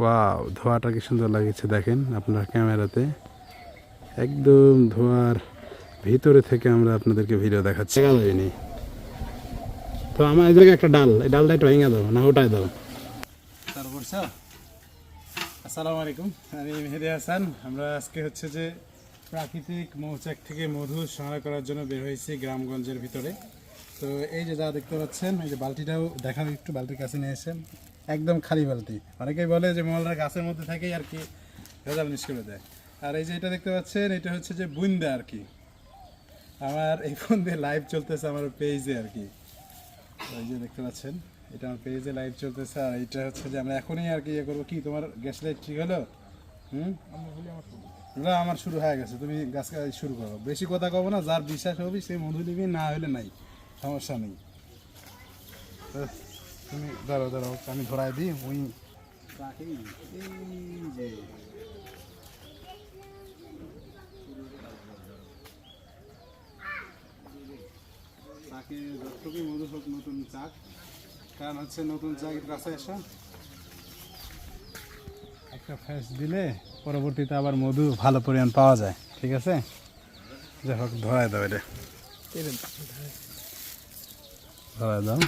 Wow ধোঁয়াটা কি সুন্দর লাগছে দেখেন আপনার ক্যামেরাতে। একদম ধোঁয়ার ভিতরে থেকে আমরা আপনাদেরকে ভিডিও দেখাচ্ছি। দেখা যায়নি তো আমার জায়গায় একটা ডাল এই ডালটা একটু ভেঙে দাও না ওটাই দাও। তারপর আসসালামু আলাইকুম। আমি মেহেদি হাসান। আমরা আজকে হচ্ছে যে প্রাকৃতিক মৌচাক থেকে মধু সংগ্রহ করার জন্য বের হয়েছি গ্রামগঞ্জের ভিতরে। তো এই যে যা দেখতে পাচ্ছেন এই যে বালতিটাও দেখাবো একটু বালতির কাছে নিয়ে এসেন একদম খালি বালতি। অনেকেই বলে যে মহলরা গাছের মধ্যে থেকেই আর কি ভেজাল করে দেয়। আর এই যে এটা দেখতে পাচ্ছেন, এটা হচ্ছে যে বুন্দা আর কি। আমার এই ফোন দিয়ে লাইভ চলতেছে আমার পেজে আর কি। এই যে দেখতে পাচ্ছেন, এটা আমার পেজে লাইভ চলতেছে। আর এটা হচ্ছে যে আমরা এখনই আর কি ইয়ে করব। কি, তোমার গ্যাস লাইট ঠিক হলো? হুম? না, আমার শুরু হয়ে গেছে। তুমি গাছ শুরু করো। বেশি কথা কব না, যার বিশ্বাস হবে, সে মধু দিবি না হলে নাই। সমস্যা নেই। তুমি দাঁড়াও দাঁড়াও, আমি ধরাই দিই, ওই চাকে মধু নতুন কারণ হচ্ছে নতুন একটা ফ্যাস দিলে পরবর্তীতে আবার মধু ভালো পরিমাণ পাওয়া যায়, ঠিক আছে? যাই হোক, ধরাই দাও এটা। ধরাই দাও।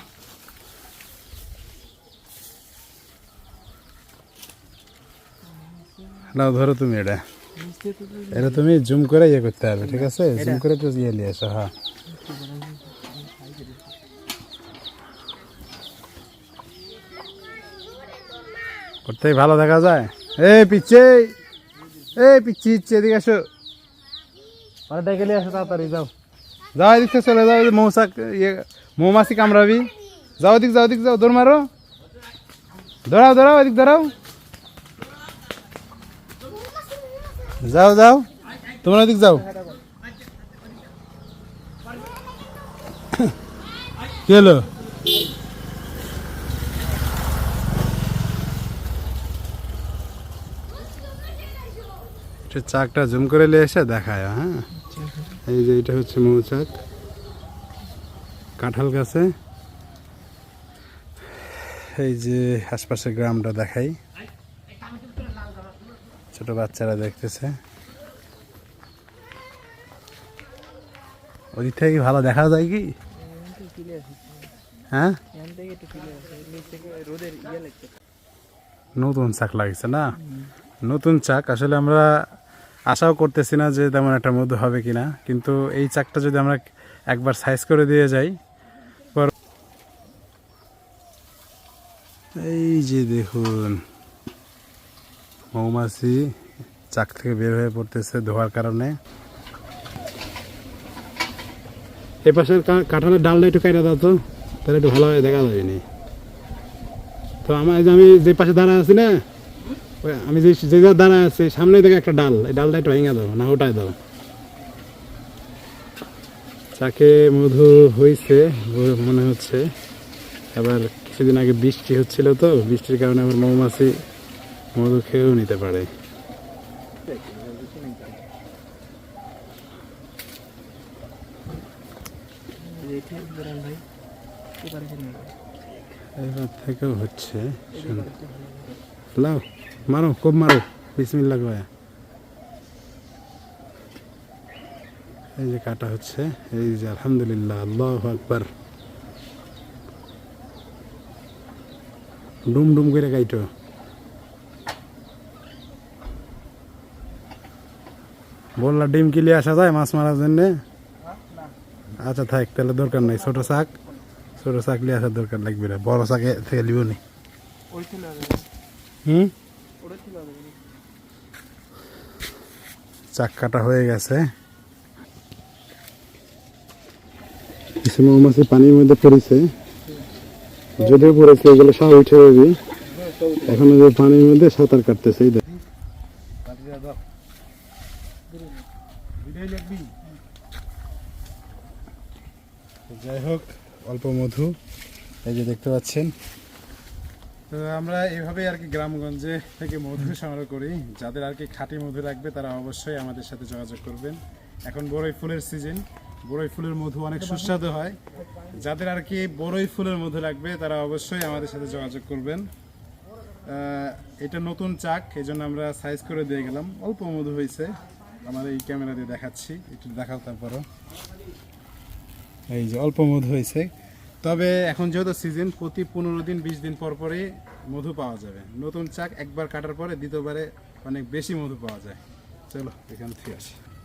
নাও ধরো তুমি এটা। এটা তুমি জুম করে ইয়ে করতে হবে ঠিক আছে? জুম করে তো ইয়ে নিয়ে এসো হ্যাঁ। করতেই ভালো দেখা যায়? এ পিচ্ছে এ পিচ্ছি ইচ্ছে এদিকে আসো। ডেকে নিয়ে আসো তাড়াতাড়ি যাও। যাও এদিক থেকে চলে যাও মৌসাক ইয়ে মৌমাছি কামড়াবি। যাও এদিক যাও এদিক যাও দৌড় মারো। দৌড়াও দৌড়াও এদিক দৌড়াও। যাও যাও। তোমরা এদিক যাও। কি হলো? চাকটা জুম করে নিয়ে এসে দেখায় হ্যাঁ? এই যে এটা হচ্ছে মৌচাক কাঁঠাল গাছে। এই যে আশপাশের গ্রামটা দেখাই। ছোট বাচ্চারা দেখতেছে। ওদিক থেকে ভালো দেখা যায় কি? হ্যাঁ? নতুন চাক লাগছে না? নতুন চাক আসলে আমরা আশাও করতেছি না যে তেমন একটা মধু হবে কিনা, কিন্তু এই চাকটা যদি আমরা একবার সাইজ করে দিয়ে যাই এই যে দেখুন মৌমাছি চাক থেকে বের হয়ে পড়তেছে ধোয়ার কারণে। এ পাশের কাঁঠালের ডালটা একটু কেটে দাও তো, তাহলে একটু ভালোভাবে দেখা যায়নি তো আমার আমি যে পাশে দাঁড়া আছি না আমি যে যে দাঁড়া আছি সামনে দেখে একটা ডাল, এই ডালটা একটু ভেঙে দাও, না ওটাই দাও। চাকে মধু হয়েছে মনে হচ্ছে। আবার কিছুদিন আগে বৃষ্টি হচ্ছিল তো, বৃষ্টির কারণে আবার মৌমাছি মধু খেয়েও নিতে পারে। থেকেও হচ্ছে। লাও, মারো খুব মারো। এই যে কাটা হচ্ছে, এই যে আলহামদুলিল্লাহ ডুম ডুম করে কাইটো। বললা ডিম কিলে আসা যায় মাছ মারার জন্য? আচ্ছা থাক, তাহলে দরকার নাই। ছোট শাক ছোট শাক লিয়ে আসার দরকার লাগবে না। বড় শাকে থেকে লিব নি। হুম? চাক কাটা হয়ে গেছে। কিছু মৌমাছি পানির মধ্যে পড়েছে। যদিও পড়েছে, এগুলো সব উঠে যাবি এখন যে পানির মধ্যে সাঁতার কাটতেছে, এই দেখ। যাই হোক, অল্প মধু, এই যে দেখতে পাচ্ছেন। তো আমরা এইভাবে আর কি গ্রামগঞ্জে থেকে মধু সংগ্রহ করি। যাদের আর কি খাঁটি মধু লাগবে, তারা অবশ্যই আমাদের সাথে যোগাযোগ করবেন। এখন বড়ই ফুলের সিজন বড়ই ফুলের মধু অনেক সুস্বাদু হয়। যাদের আর কি বড়ই ফুলের মধু লাগবে, তারা অবশ্যই আমাদের সাথে যোগাযোগ করবেন। এটা নতুন চাক এই জন্য আমরা সাইজ করে দিয়ে গেলাম। অল্প মধু হয়েছে। আমার এই ক্যামেরা দিয়ে দেখাচ্ছি, একটু দেখাও তারপরও। এই যে অল্প মধু হয়েছে। তবে এখন যেহেতু সিজন প্রতি পনেরো দিন, বিশ দিন পর পরে মধু পাওয়া যাবে। নতুন চাক একবার কাটার পরে দ্বিতীয়বারে অনেক বেশি মধু পাওয়া যায়। চলো, এখান থেকে আসি।